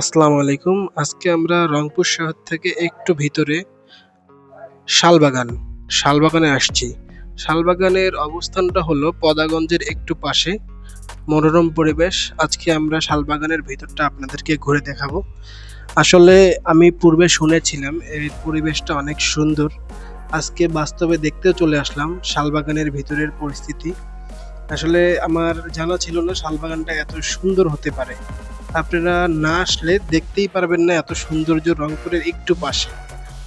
আসসালামু আলাইকুম। আজকে আমরা রংপুর শহর থেকে একটু ভিতরে শালবাগান, শালবাগানে আসছি। শালবাগানের অবস্থানটা হলো পদাগঞ্জের একটু পাশে, মনোরম পরিবেশ। আজকে আমরা শালবাগানের ভিতরটা আপনাদেরকে ঘুরে দেখাবো। আসলে আমি পূর্বে শুনেছিলাম, এই পরিবেশটা অনেক সুন্দর। আজকে বাস্তবে দেখতেও চলে আসলাম শালবাগানের ভিতরের পরিস্থিতি। আসলে আমার জানা ছিল না শালবাগানটা এত সুন্দর হতে পারে। আপনারা না আসলে দেখতেই পারবেন না এত সৌন্দর্য রংপুরের একটু পাশে।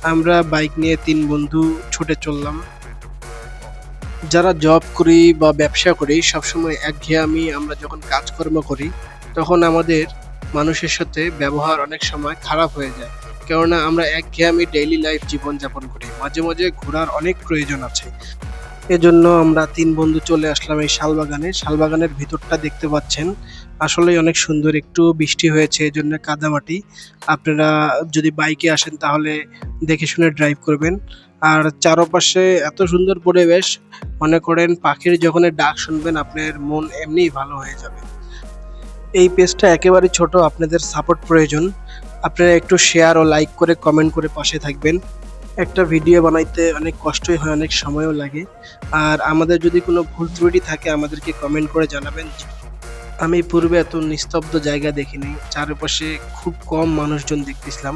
আমরা বাইক নিয়ে তিন বন্ধু ছুটে চললাম। যারা জব করি বা ব্যবসা করি, সবসময় একঘেয়েমি আমরা যখন কাজকর্ম করি, তখন আমাদের মানুষের সাথে ব্যবহার অনেক সময় খারাপ হয়ে যায়। কেননা আমরা একঘেয়েমি ডেইলি লাইফ জীবনযাপন করি। মাঝে মাঝে ঘোরার অনেক প্রয়োজন আছে। এজন্য আমরা তিন বন্ধু চলে আসলাম এই শালবাগানে। শালবাগানের ভিতরটা দেখতে পাচ্ছেন। আসলেই অনেক সুন্দর, একটু বৃষ্টি হয়েছে এই জন্য কাদামাটি। আপনারা যদি বাইকে আসেন তাহলে দেখে শুনে ড্রাইভ করবেন। আর চারপাশে এত সুন্দর পরিবেশ, মনে করেন পাখির যখন ডাক শুনবেন, আপনার মন এমনিই ভালো হয়ে যাবে। এই পেজটা একেবারে ছোট, আপনাদের সাপোর্ট প্রয়োজন। আপনারা একটু শেয়ার ও লাইক করে কমেন্ট করে পাশে থাকবেন। একটা ভিডিও বানাইতে অনেক কষ্টই হয়, অনেক সময়ও লাগে। আর আমাদের যদি কোনো ভুল ত্রুটি থাকে, আমাদেরকে কমেন্ট করে জানাবেন। আমি পূর্বে এত নিস্তব্ধ জায়গা দেখিনি। চারপাশে খুব কম মানুষজন দেখতেছিলাম।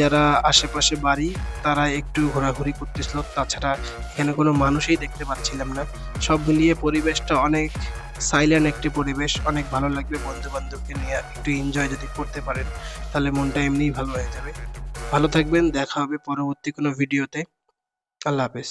যারা আশেপাশে বাড়ি, তারা একটু ঘোরাঘুরি করতেছিল। তাছাড়া এখানে কোনো মানুষই দেখতে পাচ্ছিলাম না। সব মিলিয়ে পরিবেশটা অনেক সাইলেন্ট একটি পরিবেশ। অনেক ভালো লাগবে বন্ধু বান্ধবকে নিয়ে একটু এনজয় যদি করতে পারেন, তাহলে মনটা এমনিই ভালো হয়ে যাবে। ভালো থাকবেন দেখা হবে পরবর্তী কোনো ভিডিওতে। আল্লাহ হাফেজ।